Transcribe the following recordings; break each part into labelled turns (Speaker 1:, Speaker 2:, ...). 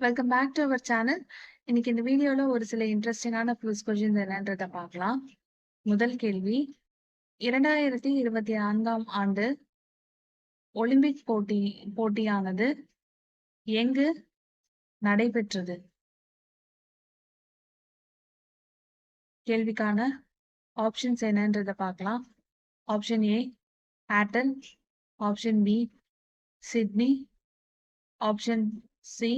Speaker 1: Welcome back to our channel. இன்னைக்கு இந்த வீடியோல ஒரு சில இன்ட்ரெஸ்டிங்கான ப்ளூஸ் கொஷின்ஸ் என்னன்றத பார்க்கலாம். முதல் கேள்வி, 2024ஆம் ஆண்டு ஒலிம்பிக் போட்டி போட்டியானது எங்கு நடைபெற்றது? கேள்விக்கான ஆப்ஷன்ஸ் என்னன்றத பார்க்கலாம். Option A ஆட்டன், option B Sydney, option C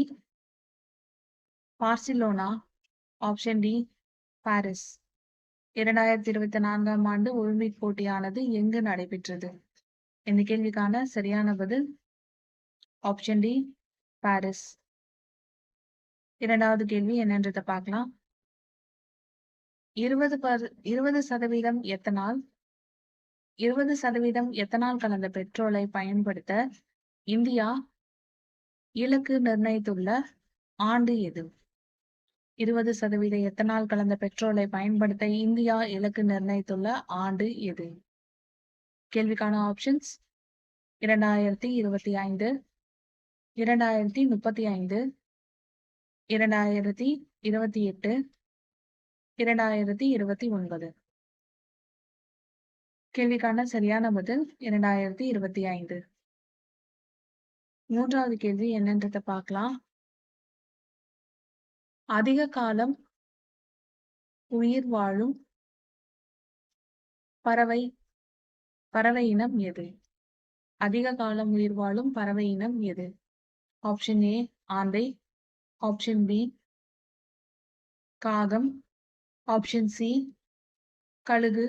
Speaker 1: Barcelona, option D Paris. 2024ஆம் ஆண்டு ஒலிம்பிக் போட்டியானது எங்கு நடைபெற்றது? இந்த கேள்விக்கான சரியான பதில் ஆப்ஷன் டி பாரிஸ். இரண்டாவது கேள்வி என்னன்றதை பார்க்கலாம். இருபது இருபது சதவீதம் எத்தனால் 20% எத்தனால் கலந்த பெட்ரோலை பயன்படுத்த இந்தியா இலக்கு நிர்ணயித்துள்ள ஆண்டு எது? இருபது சதவீத எத்தனால் கலந்த பெட்ரோலை பயன்படுத்த இந்தியா இலக்கு நிர்ணயித்துள்ள ஆண்டு எது? கேள்விக்கான ஆப்ஷன்ஸ். இரண்டாயிரத்தி இருபத்தி ஐந்து இரண்டாயிரத்தி முப்பத்தி ஐந்து இரண்டாயிரத்தி இருபத்தி எட்டு இரண்டாயிரத்தி இருபத்தி ஒன்பது. கேள்விக்கான சரியான பதில் இரண்டாயிரத்தி இருபத்தி ஐந்து. மூன்றாவது கேள்வி என்னன்றதை பார்க்கலாம். அதிக காலம் உயிர் வாழும் பறவை பறவை இனம் எது? அதிக காலம் உயிர் வாழும் பறவை இனம் எது? ஆப்ஷன் ஏ ஆந்தை, ஆப்ஷன் பி காகம், ஆப்ஷன் சி கழுகு,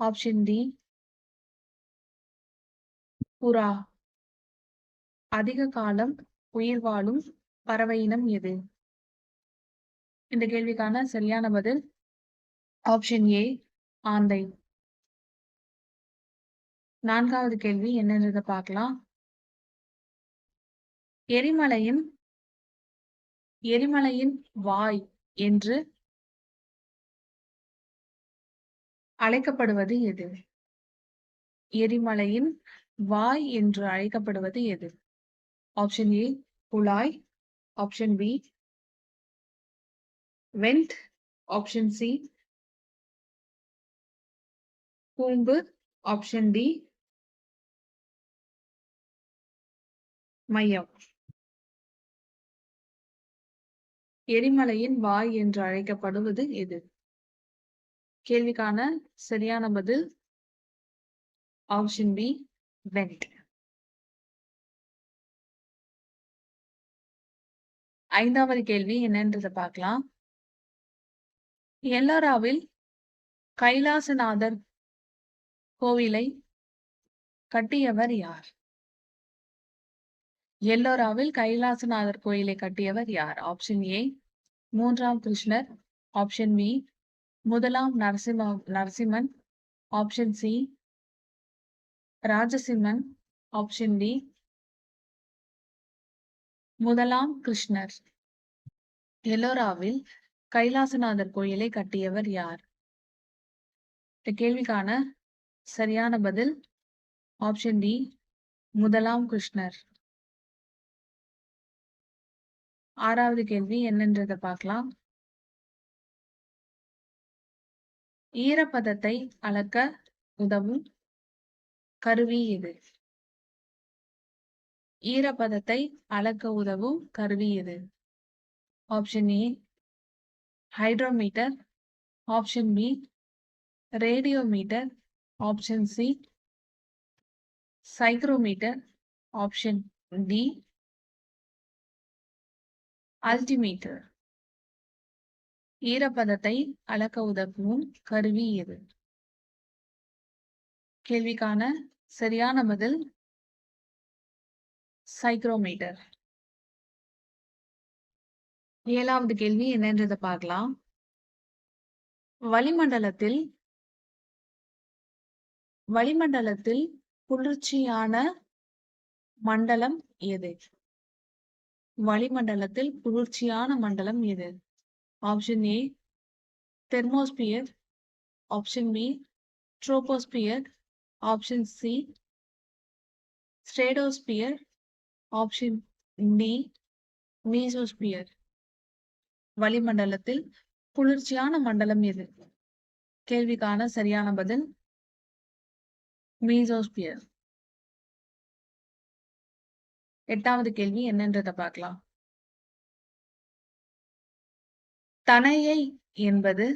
Speaker 1: ஆப்ஷன் டி புறா. அதிக காலம் உயிர் வாழும் பறவை இனம் எது? இந்த கேள்விக்கான சரியான பதில் ஆப்ஷன் ஏ ஆந்தை. நான்காவது கேள்வி என்னன்றத பார்க்கலாம். எரிமலையின் எரிமலையின் வாய் என்று அழைக்கப்படுவது எது? எரிமலையின் வாய் என்று அழைக்கப்படுவது எது? ஆப்ஷன் ஏ குழாய், option B vent, option C கூம்பு, ஆப்ஷன் டி மையம். எரிமலையின் வாய் என்று அழைக்கப்படுவது எது? கேள்விக்கான சரியான பதில் ஆப்ஷன் பி வெண்ட். ஐந்தாவது கேள்வி என்னன்றதை பார்க்கலாம். எல்லோராவில் கைலாசநாதர் கோவிலை கட்டியவர் யார்? எல்லோராவில் கைலாசநாதர் கோயிலை கட்டியவர் யார்? ஆப்ஷன் ஏ மூன்றாம் கிருஷ்ணர், ஆப்ஷன் பி முதலாம் Narasimha Narasimhan, option C Rajasimhan, option D முதலாம் கிருஷ்ணர். எல்லோராவில் கைலாசநாதர் கோயிலை கட்டியவர் யார்? இந்த கேள்விக்கான சரியான பதில் ஆப்ஷன் டி முதலாம் கிருஷ்ணர். ஆறாவது கேள்வி என்னன்றத பார்க்கலாம். ஈரப்பதத்தை அளக்க உதவும் கருவி எது? ஈரப்பதத்தை அளக்க உதவும் கருவி எது? Option A hydrometer, option B radiometer, option C psychrometer, option D altimeter. ஈரப்பதத்தை அளக்க உதவும் கருவி எது? கேள்விக்கான சரியான பதில் சைக்ரோமீட்டர். ஏழாவது கேள்வி என்னன்றதை பார்க்கலாம். வளிமண்டலத்தில் வளிமண்டலத்தில் குளிர்ச்சியான மண்டலம் எது? வளிமண்டலத்தில் குளிர்ச்சியான மண்டலம் எது? Option A thermosphere, option B troposphere, option C stratosphere, option D mesosphere வளிமண்டலத்தில் குளிர்ச்சியான மண்டலம் எது? கேள்விக்கான சரியான பதில் மீசோஸ்பியர் எட்டாவது கேள்வி என்னன்றத பார்க்கலாம். தனையை என்பது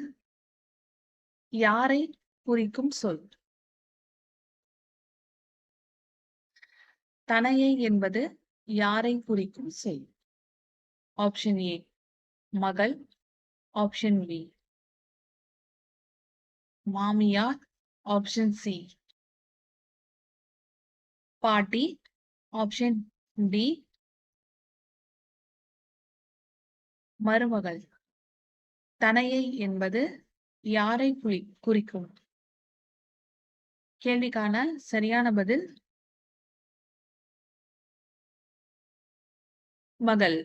Speaker 1: யாரை குறிக்கும் சொல்? தனையை என்பது யாரை குறிக்கும் சொல்? ஆப்ஷன் ஏ மகள் ஆப்ஷன் பி மாமியார் ஆப்ஷன் சி பாட்டி ஆப்ஷன் டி மருமகள். தனையை என்பது யாரை குறி குறிக்கும்? கேள்விக்கான சரியான பதில் மகள்.